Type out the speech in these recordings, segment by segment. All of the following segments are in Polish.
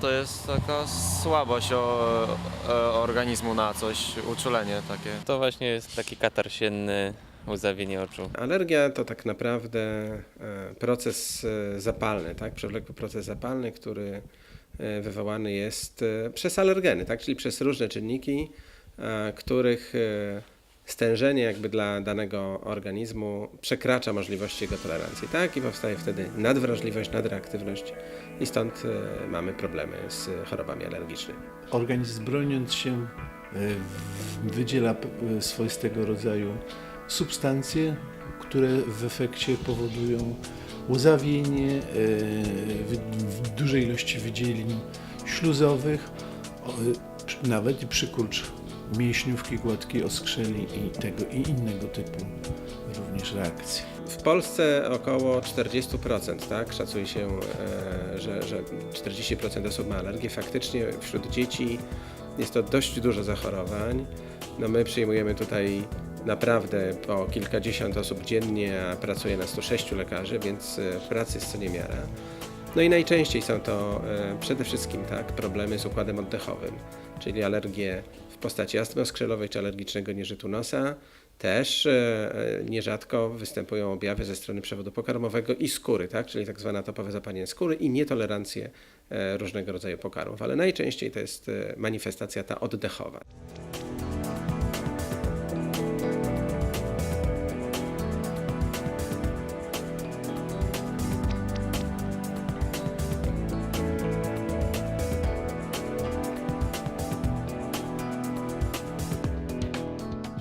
To jest taka słabość o, o organizmu na coś, uczulenie takie. To właśnie jest taki katar sienny, łzawienie oczu. Alergia to tak naprawdę e, proces e, zapalny, tak? przewlekły proces zapalny, który e, wywołany jest e, przez alergeny, tak? czyli przez różne czynniki, e, których e, stężenie jakby dla danego organizmu przekracza możliwości jego tolerancji. Tak? I powstaje wtedy nadwrażliwość, nadreaktywność i stąd e, mamy problemy z chorobami alergicznymi. Organizm broniąc się e, wydziela e, swoistego rodzaju substancje, które w efekcie powodują łzawienie e, w- dużej ilości wydzielin śluzowych, nawet i przykurcz mięśniówki gładkiej, oskrzeli i tego i innego typu również reakcji. W Polsce około 40%, tak? Szacuje się, e, że, że 40% osób ma alergię. Faktycznie wśród dzieci jest to dość dużo zachorowań. No my przyjmujemy tutaj naprawdę po kilkadziesiąt osób dziennie, a pracuje na 106 lekarzy, więc e, pracy jest co niemiara. No i najczęściej są to e, przede wszystkim tak, problemy z układem oddechowym, czyli alergie postaci astmy oskrzelowej czy alergicznego nieżytu nosa. Też e, nierzadko występują objawy ze strony przewodu pokarmowego i skóry, tak, czyli tak zwane atopowe zapalenie skóry i nietolerancje e, różnego rodzaju pokarmów, ale najczęściej to jest e, manifestacja ta oddechowa.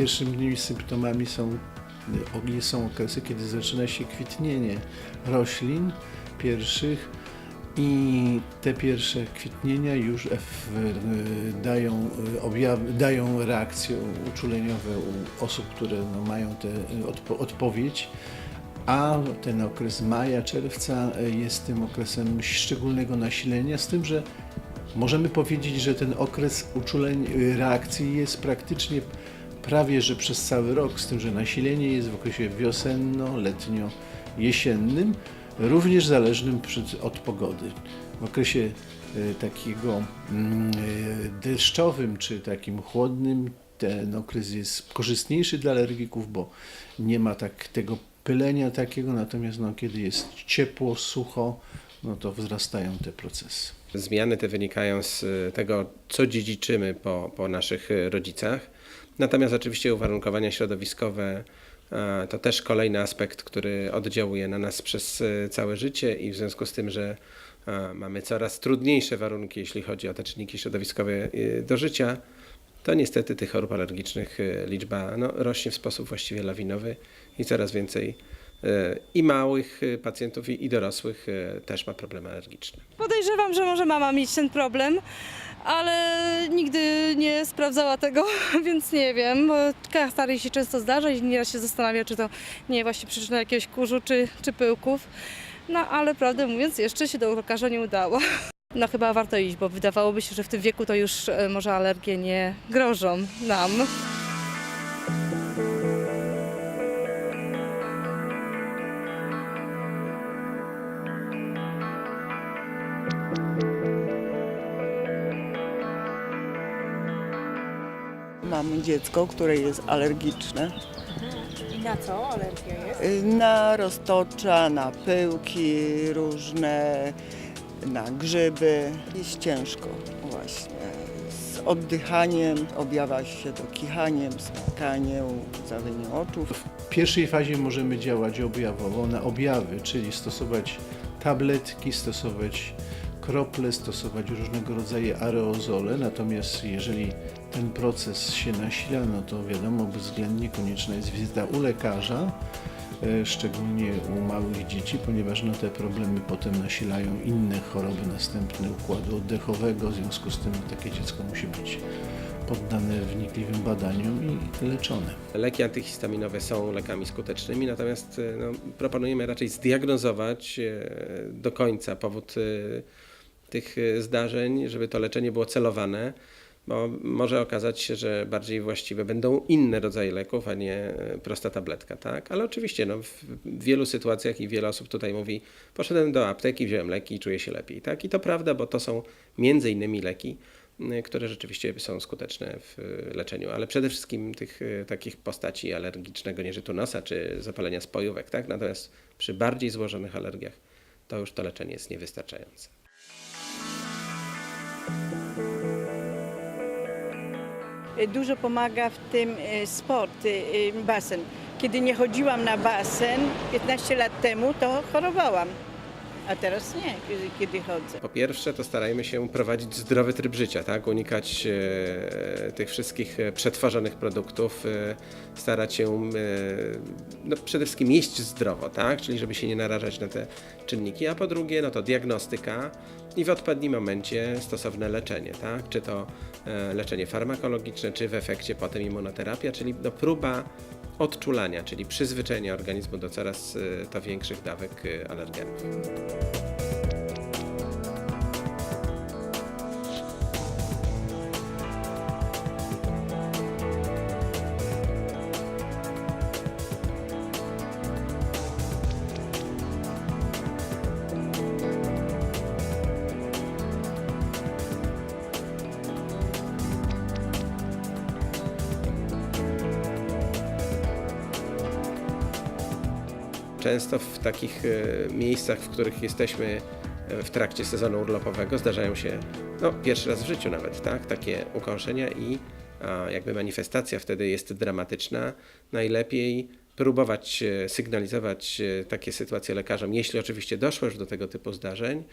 Pierwszymi symptomami są, są okresy, kiedy zaczyna się kwitnienie roślin pierwszych i te pierwsze kwitnienia już dają, y, objawy, dają reakcje uczuleniowe u osób, które no, mają tę odpo- odpowiedź. A ten okres maja, czerwca y, jest tym okresem szczególnego nasilenia, z tym, że możemy powiedzieć, że ten okres uczuleń, y, reakcji jest praktycznie prawie że przez cały rok, z tym, że nasilenie jest w okresie wiosenno-letnio-jesiennym, również zależnym od pogody. W okresie e, takiego mm, e, deszczowym czy takim chłodnym ten okres jest korzystniejszy dla alergików, bo nie ma tak tego pylenia takiego, natomiast no, kiedy jest ciepło, sucho, no to wzrastają te procesy. Zmiany te wynikają z e, tego, co dziedziczymy po, po naszych rodzicach. Natomiast oczywiście uwarunkowania środowiskowe e, to też kolejny aspekt, który oddziałuje na nas przez e, całe życie i w związku z tym, że e, mamy coraz trudniejsze warunki, jeśli chodzi o te czynniki środowiskowe do życia, to niestety tych chorób alergicznych liczba no, rośnie w sposób właściwie lawinowy i coraz więcej i małych pacjentów, i, dorosłych też ma problemy alergiczne. Podejrzewam, że może mama mieć ten problem, ale nigdy nie sprawdzała tego, więc nie wiem. Katar się często zdarza i nieraz się zastanawia, czy to nie właśnie przyczyna jakiegoś kurzu czy, czy pyłków. No ale prawdę mówiąc, jeszcze się do lekarza nie udało. No chyba warto iść, bo wydawałoby się, że w tym wieku to już e, może alergie nie grożą nam. Mamy dziecko, które jest alergiczne I na co alergia jest? y, na roztocza, na pyłki różne, na grzyby. Jest ciężko właśnie. Z oddychaniem objawia się to kichaniem, smakaniem, łzawieniem oczu. W pierwszej fazie możemy działać objawowo na objawy, czyli stosować tabletki, stosować krople, stosować różnego rodzaju aerozole. Natomiast jeżeli ten proces się nasila, no to wiadomo, bezwzględnie konieczna jest wizyta u lekarza, e, szczególnie u małych dzieci, ponieważ no, te problemy potem nasilają inne choroby następne układu oddechowego. W związku z tym takie dziecko musi być poddane wnikliwym badaniom i leczone. Leki antyhistaminowe są lekami skutecznymi, natomiast e, no, proponujemy raczej zdiagnozować e, do końca powód tych zdarzeń, żeby to leczenie było celowane. Bo może okazać się, że bardziej właściwe będą inne rodzaje leków, a nie e, prosta tabletka, tak? Ale oczywiście no, w wielu sytuacjach i wiele osób tutaj mówi, poszedłem do apteki, wziąłem leki i czuję się lepiej, tak? I to prawda, bo to są między innymi leki, które rzeczywiście są skuteczne w y, leczeniu, ale przede wszystkim tych y, takich postaci alergicznego nieżytu nosa czy zapalenia spojówek, tak? Natomiast przy bardziej złożonych alergiach to już to leczenie jest niewystarczające. Dużo pomaga w tym e, sport, e, basen. Kiedy nie chodziłam na basen 15 lat temu, to chorowałam. A teraz nie, kiedy, kiedy chodzę. Po pierwsze, to starajmy się prowadzić zdrowy tryb życia, tak? unikać e, tych wszystkich e, przetworzonych produktów, e, starać się e, no, przede wszystkim jeść zdrowo, tak? czyli żeby się nie narażać na te czynniki, a po drugie, no to diagnostyka i w odpowiednim momencie stosowne leczenie, tak? czy to e, leczenie farmakologiczne, czy w efekcie potem immunoterapia, czyli no, próba odczulania, czyli przyzwyczajenia organizmu do coraz to większych dawek e, alergenów. Często w takich e, miejscach, w których jesteśmy e, w trakcie sezonu urlopowego, zdarzają się, no pierwszy raz w życiu nawet, tak, takie ukąszenia i jakby manifestacja wtedy jest dramatyczna. Najlepiej próbować e, sygnalizować takie sytuacje lekarzom, jeśli oczywiście doszło już do tego typu zdarzeń.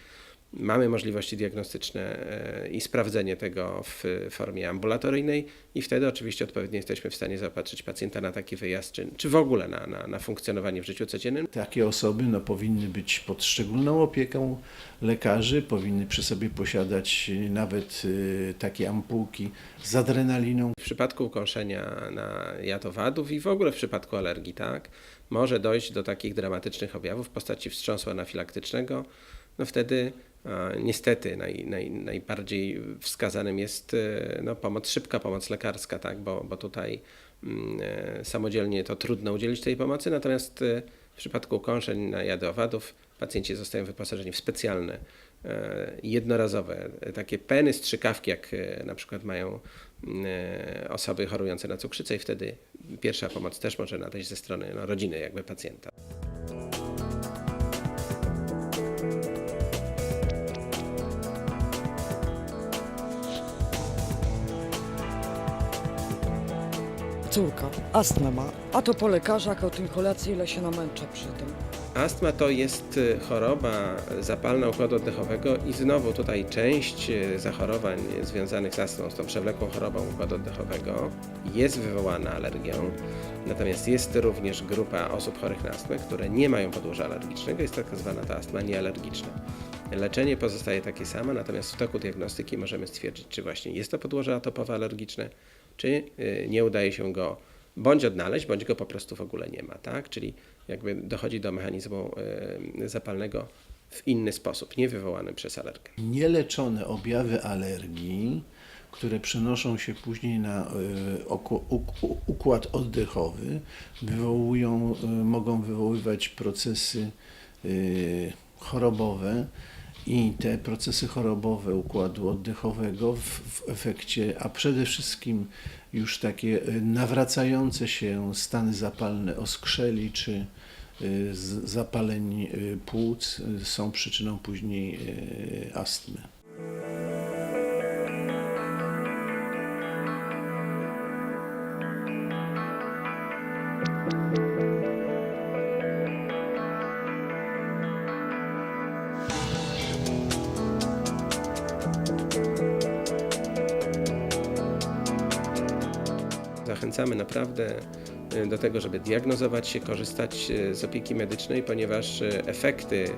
Mamy możliwości diagnostyczne e, i sprawdzenie tego w formie ambulatoryjnej i wtedy oczywiście odpowiednio jesteśmy w stanie zaopatrzyć pacjenta na taki wyjazd, czy, czy w ogóle na, na, na funkcjonowanie w życiu codziennym. Takie osoby no, powinny być pod szczególną opieką lekarzy, powinny przy sobie posiadać y, nawet y, takie ampułki z adrenaliną, W przypadku ukąszenia na jad owadów i w ogóle w przypadku alergii, tak, może dojść do takich dramatycznych objawów w postaci wstrząsu anafilaktycznego. No wtedy niestety naj, naj, najbardziej wskazanym jest e, no, pomoc, szybka pomoc lekarska, tak, bo, bo tutaj mm, e, samodzielnie to trudno udzielić tej pomocy, natomiast e, w przypadku ukąszeń na jady owadów pacjenci zostają wyposażeni w specjalne jednorazowe takie peny, strzykawki, jak na przykład mają mm, osoby chorujące na cukrzycę i wtedy pierwsza pomoc też może nadejść ze strony no, rodziny jakby pacjenta. Córka ma, a to po lekarzach o tym kolacji ile się namęczę przy tym. Astma to jest y, choroba zapalna układu oddechowego i znowu tutaj część y, zachorowań związanych z astmą, z tą przewlekłą chorobą układu oddechowego jest wywołana alergią. Natomiast jest również grupa osób chorych na astmę, które nie mają podłoża alergicznego, jest tak zwana ta astma niealergiczna. Leczenie pozostaje takie samo, natomiast w toku diagnostyki możemy stwierdzić, czy właśnie jest to podłoże atopowe alergiczne, czy y, nie udaje się go bądź odnaleźć, bądź go po prostu w ogóle nie ma, tak? Czyli jakby dochodzi do mechanizmu y, zapalnego w inny sposób, nie wywołany przez alergę. nieleczone objawy alergii, które przenoszą się później na y, układ oddechowy, wywołują, mogą wywoływać procesy chorobowe i te procesy chorobowe układu oddechowego w, efekcie, a przede wszystkim już takie y, nawracające się stany zapalne oskrzeli czy z- zapaleń y, płuc są przyczyną później astmy. Zachęcamy naprawdę y, do tego, żeby diagnozować się, korzystać y, z opieki medycznej, ponieważ y, efekty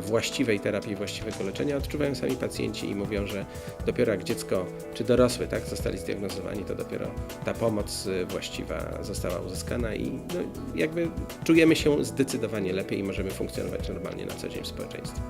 właściwej terapii, właściwego leczenia odczuwają sami pacjenci i mówią, że dopiero jak dziecko czy dorosły tak, zostali zdiagnozowani, to dopiero ta pomoc właściwa została uzyskana i no, jakby czujemy się zdecydowanie lepiej i możemy funkcjonować normalnie na co dzień w społeczeństwie.